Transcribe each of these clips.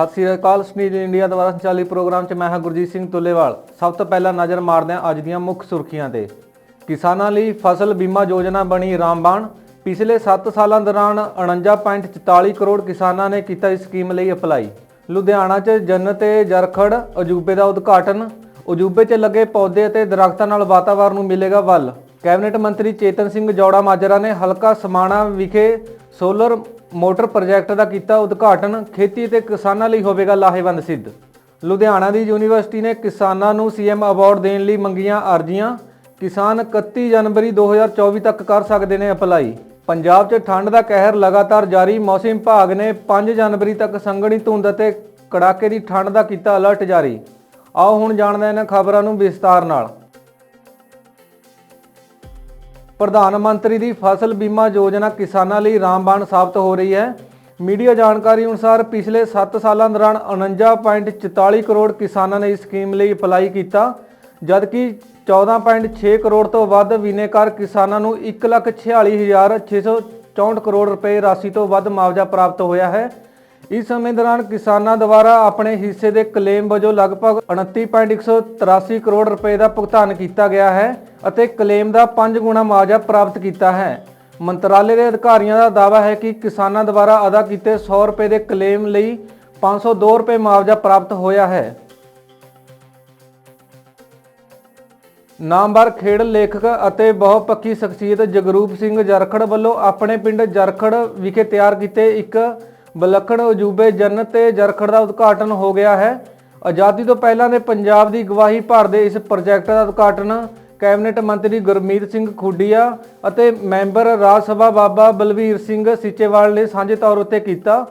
ਸਤਿ ਸ੍ਰੀ ਅਕਾਲ, Sunil India ਦੁਆਰਾ ਸੰਚਾਲਿਤ programme 'ਚ ਮੈਂ ਹਾਂ ਗੁਰਜੀਤ ਸਿੰਘ ਤੁੱਲੇਵਾਲ। ਸਭ ਤੋਂ ਪਹਿਲਾਂ ਨਜ਼ਰ ਮਾਰਦੇ ਹਾਂ ਅੱਜ ਦੀਆਂ ਮੁੱਖ ਸੁਰਖੀਆਂ ਤੇ। ਕਿਸਾਨਾਂ ਲਈ ਫਸਲ ਬੀਮਾ ਯੋਜਨਾ ਬਣੀ ਰਾਮਬਾਣ। ਪਿਛਲੇ 7 ਸਾਲਾਂ ਦੌਰਾਨ 49.44 ਕਰੋੜ ਕਿਸਾਨਾਂ ਨੇ ਕੀਤਾ ਇਸ ਸਕੀਮ ਲਈ ਅਪਲਾਈ। ਲੁਧਿਆਣਾ 'ਚ ਜੰਨਤ ਤੇ ਜਰਖੜ, ਅਜੂਬੇ ਦਾ ਉਦਘਾਟਨ। ਅਜੂਬੇ 'ਚ ਲੱਗੇ ਪੌਦੇ ਅਤੇ ਦਰਖਤਾਂ ਨਾਲ ਵਾਤਾਵਰਣ ਨੂੰ ਮਿਲੇਗਾ ਵੱਲ। ਕੈਬਨਿਟ ਮੰਤਰੀ ਚੇਤਨ ਸਿੰਘ ਜੌੜਾ ਮਾਜਰਾ ਨੇ ਹਲਕਾ ਸਮਾਣਾ ਵਿਖੇ ਸੋਲਰ ਮੋਟਰ ਪ੍ਰੋਜੈਕਟ ਦਾ ਕੀਤਾ ਉਦਘਾਟਨ, ਖੇਤੀ ਤੇ ਕਿਸਾਨਾਂ ਲਈ ਹੋਵੇਗਾ ਲਾਹੇਵੰਦ ਸਿੱਧ। ਲੁਧਿਆਣਾ ਦੀ ਯੂਨੀਵਰਸਿਟੀ ਨੇ ਕਿਸਾਨਾਂ ਨੂੰ ਸੀਐਮ ਅਵਾਰਡ ਦੇਣ ਲਈ ਮੰਗੀਆਂ ਅਰਜ਼ੀਆਂ। ਕਿਸਾਨ 31 ਜਨਵਰੀ 2024 ਤੱਕ ਕਰ ਸਕਦੇ ਨੇ ਅਪਲਾਈ। ਪੰਜਾਬ 'ਚ ਠੰਡ ਦਾ ਕਹਿਰ ਲਗਾਤਾਰ ਜਾਰੀ। ਮੌਸਮ ਵਿਭਾਗ ਨੇ 5 ਜਨਵਰੀ ਤੱਕ ਸੰਘਣੀ ਧੁੰਦ ਅਤੇ ਕੜਾਕੇ ਦੀ ਠੰਡ ਦਾ ਕੀਤਾ ਅਲਰਟ ਜਾਰੀ। ਆਓ ਹੁਣ ਜਾਣਦੇ ਹਾਂ ਇਹਨਾਂ ਖਬਰਾਂ ਨੂੰ ਵਿਸਤਾਰ ਨਾਲ। ਪ੍ਰਧਾਨ ਮੰਤਰੀ ਦੀ ਫਸਲ ਬੀਮਾ ਯੋਜਨਾ ਕਿਸਾਨਾਂ ਲਈ ਰਾਮਬਾਣ ਸਾਬਤ ਹੋ ਰਹੀ ਹੈ। ਮੀਡੀਆ ਜਾਣਕਾਰੀ ਅਨੁਸਾਰ ਪਿਛਲੇ 7 ਸਾਲਾਂ ਦੌਰਾਨ 49.44 ਕਰੋੜ ਕਿਸਾਨਾਂ ਨੇ ਇਸ ਸਕੀਮ ਲਈ ਅਪਲਾਈ ਕੀਤਾ, ਜਦਕਿ 14.6 ਕਰੋੜ ਤੋਂ ਵੱਧ ਬਿਨੇਕਾਰ ਕਿਸਾਨਾਂ ਨੂੰ 146664 ਕਰੋੜ ਰੁਪਏ ਰਾਸ਼ੀ ਤੋਂ ਵੱਧ ਮੁਆਵਜ਼ਾ ਪ੍ਰਾਪਤ ਹੋਇਆ ਹੈ। ਇਸ ਸਮੇਂ ਦੌਰਾਨ ਕਿਸਾਨਾਂ ਦੁਆਰਾ ਆਪਣੇ ਹਿੱਸੇ ਦੇ ਕਲੇਮ ਵਜੋਂ ਲਗਭਗ 29.183 ਕਰੋੜ ਰੁਪਏ ਦਾ ਭੁਗਤਾਨ ਕੀਤਾ ਗਿਆ ਹੈ ਅਤੇ ਕਲੇਮ ਦਾ 5 ਗੁਣਾ ਮੁਆਵਜ਼ਾ ਪ੍ਰਾਪਤ ਕੀਤਾ ਹੈ। ਮੰਤਰਾਲੇ ਦੇ ਅਧਿਕਾਰੀਆਂ ਦਾ ਦਾਅਵਾ ਹੈ ਕਿ ਕਿਸਾਨਾਂ ਦੁਆਰਾ ਅਦਾ ਕੀਤੇ 100 ਰੁਪਏ ਦੇ ਕਲੇਮ ਲਈ 502 ਰੁਪਏ ਮੁਆਵਜ਼ਾ ਪ੍ਰਾਪਤ ਹੋਇਆ ਹੈ। ਨਾਮਵਰ ਖੇਡ ਲੇਖਕ ਅਤੇ ਬਹੁਪੱਖੀ ਸ਼ਖਸੀਅਤ ਜਗਰੂਪ ਸਿੰਘ ਜਰਖੜ ਵੱਲੋਂ ਆਪਣੇ ਪਿੰਡ ਜਰਖੜ ਵਿਖੇ ਤਿਆਰ ਕੀਤੇ ਇੱਕ ਵਿਲੱਖਣ ਅਜੂਬੇ ਜੰਨਤ ਤੇ ਜਰਖੜ ਦਾ ਉਦਘਾਟਨ ਹੋ ਗਿਆ ਹੈ। ਆਜ਼ਾਦੀ ਤੋਂ ਪਹਿਲਾਂ ਦੇ ਪੰਜਾਬ ਦੀ ਗਵਾਹੀ ਭਰਦੇ ਇਸ ਪ੍ਰੋਜੈਕਟ ਦਾ ਉਦਘਾਟਨ ਕੈਬਨਿਟ ਮੰਤਰੀ ਗੁਰਮੀਤ ਸਿੰਘ ਖੁੱਡੀਆ ਅਤੇ ਮੈਂਬਰ ਰਾਜ ਸਭਾ ਬਾਬਾ ਬਲਵੀਰ ਸਿੰਘ ਸੀਚੇਵਾਲ ਨੇ ਸਾਂਝੇ ਤੌਰ ਉੱਤੇ ਕੀਤਾ।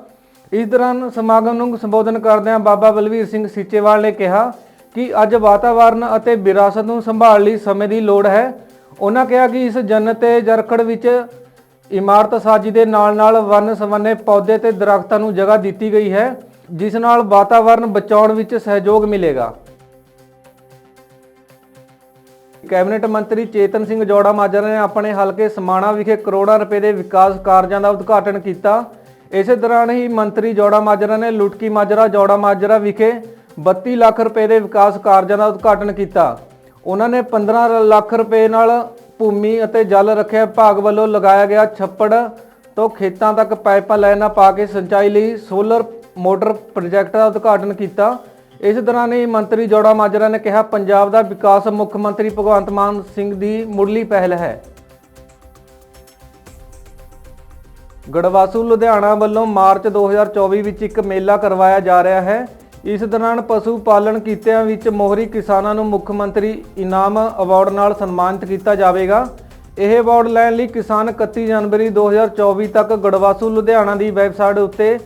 ਇਸ ਦੌਰਾਨ ਸਮਾਗਮ ਨੂੰ ਸੰਬੋਧਨ ਕਰਦਿਆਂ ਬਾਬਾ ਬਲਵੀਰ ਸਿੰਘ ਸੀਚੇਵਾਲ ਨੇ ਕਿਹਾ ਕਿ ਅੱਜ ਵਾਤਾਵਰਣ ਅਤੇ ਵਿਰਾਸਤ ਨੂੰ ਸੰਭਾਲ ਲਈ ਸਮੇਂ ਦੀ ਲੋੜ ਹੈ। ਉਹਨਾਂ ਕਿਹਾ ਕਿ ਇਸ ਜੰਨਤ ਤੇ ਜਰਖੜ ਵਿੱਚ ਇਮਾਰਤ ਸਾਜੀ ਦੇ ਨਾਲ-ਨਾਲ ਵਨ ਸਵੰਨੇ ਪੌਦੇ ਤੇ ਦਰਖਤਾਂ ਨੂੰ ਜਗ੍ਹਾ ਦਿੱਤੀ ਗਈ ਹੈ, ਜਿਸ ਨਾਲ ਵਾਤਾਵਰਣ ਬਚਾਉਣ ਵਿੱਚ ਸਹਿਯੋਗ ਮਿਲੇਗਾ। ਕੈਬਨਿਟ ਮੰਤਰੀ ਚੇਤਨ ਸਿੰਘ ਜੋੜਾ ਮਾਜਰਾ ਨੇ ਆਪਣੇ ਹਲਕੇ ਸਮਾਣਾ ਵਿਖੇ ਕਰੋੜਾਂ ਰੁਪਏ ਦੇ ਵਿਕਾਸ ਕਾਰਜਾਂ ਦਾ ਉਦਘਾਟਨ ਕੀਤਾ। ਇਸੇ ਦੌਰਾਨ ਹੀ ਮੰਤਰੀ ਜੋੜਾ ਮਾਜਰਾ ਨੇ ਲੁਟਕੀ ਮਾਜਰਾ ਜੌੜਾ ਮਾਜਰਾ ਵਿਖੇ 32 ਲੱਖ ਰੁਪਏ ਦੇ ਵਿਕਾਸ ਕਾਰਜਾਂ ਦਾ ਉਦਘਾਟਨ ਕੀਤਾ। ਉਹਨਾਂ ਨੇ 15 ਲੱਖ ਰੁਪਏ ਨਾਲ ਭੂਮੀ ਅਤੇ ਜਲ ਰੱਖਿਆ ਵਿਭਾਗ ਵੱਲੋਂ ਲਗਾਇਆ ਗਿਆ ਛੱਪੜ ਤੋਂ ਖੇਤਾਂ ਤੱਕ ਪਾਈਪਾਂ ਲਾਈਨਾਂ ਪਾ ਕੇ ਸਿੰਚਾਈ ਲਈ ਸੋਲਰ ਮੋਟਰ ਪ੍ਰੋਜੈਕਟ ਦਾ ਉਦਘਾਟਨ ਕੀਤਾ। ਇਸ ਦੌਰਾਨ ਹੀ ਮੰਤਰੀ ਜੋੜਾ ਮਾਜਰਾ ਨੇ ਕਿਹਾ, ਪੰਜਾਬ ਦਾ ਵਿਕਾਸ ਮੁੱਖ ਮੰਤਰੀ ਭਗਵੰਤ ਮਾਨ ਸਿੰਘ ਦੀ ਮੁੱਢਲੀ ਪਹਿਲ ਹੈ। ਗੜਵਾਸੂ, ਲੁਧਿਆਣਾ ਵੱਲੋਂ ਮਾਰਚ 2024 ਵਿੱਚ ਇੱਕ ਮੇਲਾ ਕਰਵਾਇਆ ਜਾ ਰਿਹਾ ਹੈ। ਇਸ ਦੌਰਾਨ ਪਸ਼ੂ ਪਾਲਣ ਕੀਤਿਆਂ ਵਿੱਚ ਮੋਹਰੀ ਕਿਸਾਨਾਂ ਨੂੰ ਮੁੱਖ ਮੰਤਰੀ ਇਨਾਮ ਅਵਾਰਡ ਨਾਲ ਸਨਮਾਨਿਤ ਕੀਤਾ ਜਾਵੇਗਾ। ਇਹ ਅਵਾਰਡ ਲੈਣ ਲਈ ਕਿਸਾਨ 31 ਜਨਵਰੀ 2024 ਤੱਕ ਗੜਵਾਸੂ, ਲੁਧਿਆਣਾ ਦੀ ਵੈਬਸਾਈਟ ਉੱਤੇ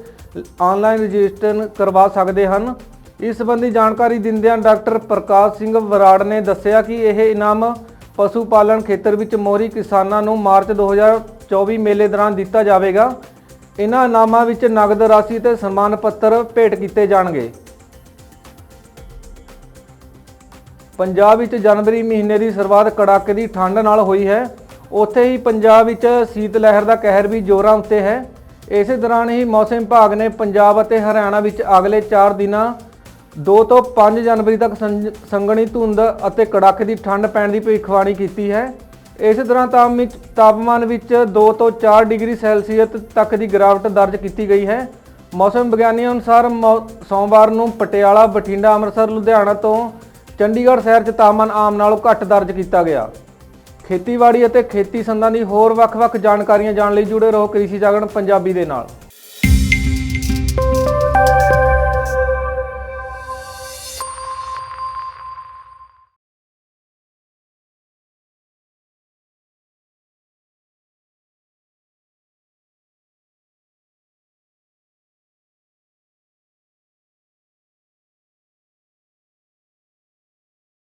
ਆਨਲਾਈਨ ਰਜਿਸਟਰ ਕਰਵਾ ਸਕਦੇ ਹਨ। ਇਸ ਸੰਬੰਧੀ ਜਾਣਕਾਰੀ ਦਿੰਦਿਆਂ ਡਾਕਟਰ ਪ੍ਰਕਾਸ਼ ਸਿੰਘ ਵਰਾੜ ਨੇ ਦੱਸਿਆ ਕਿ ਇਹ ਇਨਾਮ ਪਸ਼ੂ ਪਾਲਣ ਖੇਤਰ ਵਿੱਚ ਮੋਹਰੀ ਕਿਸਾਨਾਂ ਨੂੰ ਮਾਰਚ 2024 ਮੇਲੇ ਦੌਰਾਨ ਦਿੱਤਾ ਜਾਵੇਗਾ। ਇਹਨਾਂ ਇਨਾਮਾਂ ਵਿੱਚ ਨਗਦ ਰਾਸ਼ੀ ਤੇ ਸਨਮਾਨ ਪੱਤਰ ਭੇਟ ਕੀਤੇ ਜਾਣਗੇ। ਪੰਜਾਬ ਵਿੱਚ ਜਨਵਰੀ ਮਹੀਨੇ ਦੀ ਸ਼ੁਰੂਆਤ ਕੜਾਕੇ ਦੀ ਠੰਡ ਨਾਲ ਹੋਈ ਹੈ। ਉੱਥੇ ਹੀ ਪੰਜਾਬ ਵਿੱਚ ਸੀਤ ਲਹਿਰ ਦਾ ਕਹਿਰ ਵੀ ਜ਼ੋਰਾਂ ਉੱਤੇ ਹੈ। ਇਸੇ ਦੌਰਾਨ ਹੀ ਮੌਸਮ ਵਿਭਾਗ ਨੇ ਪੰਜਾਬ ਅਤੇ ਹਰਿਆਣਾ ਵਿੱਚ ਅਗਲੇ 4 ਦਿਨਾਂ 2 ਤੋਂ 5 ਜਨਵਰੀ ਤੱਕ ਸੰਘਣੀ ਧੁੰਦ ਅਤੇ ਕੜਾਕੇ ਦੀ ਠੰਡ ਪੈਣ ਦੀ ਭਵਿੱਖਬਾਣੀ ਕੀਤੀ ਹੈ। ਇਸੇ ਦੌਰਾਨ ਤਾਪਮ ਤਾਪਮਾਨ ਵਿੱਚ 2 ਤੋਂ 4 ਡਿਗਰੀ ਸੈਲਸੀਅਸ ਤੱਕ ਦੀ ਗਿਰਾਵਟ ਦਰਜ ਕੀਤੀ ਗਈ ਹੈ। ਮੌਸਮ ਵਿਗਿਆਨੀਆਂ ਅਨੁਸਾਰ ਮੌ- ਸੋਮਵਾਰ ਨੂੰ ਪਟਿਆਲਾ, ਬਠਿੰਡਾ, ਅੰਮ੍ਰਿਤਸਰ, ਲੁਧਿਆਣਾ ਤੋਂ ਚੰਡੀਗੜ੍ਹ ਸ਼ਹਿਰ 'ਚ ਤਾਪਮਾਨ ਆਮ ਨਾਲੋਂ ਘੱਟ ਦਰਜ ਕੀਤਾ ਗਿਆ। ਖੇਤੀਬਾੜੀ ਅਤੇ ਖੇਤੀ ਸੰਦਾਂ ਦੀ ਹੋਰ ਵੱਖ-ਵੱਖ ਜਾਣਕਾਰੀਆਂ ਜਾਣ ਲਈ ਜੁੜੇ ਰਹੋ ਕ੍ਰਿਸ਼ੀ ਜਾਗਰਣ ਪੰਜਾਬੀ ਦੇ ਨਾਲ।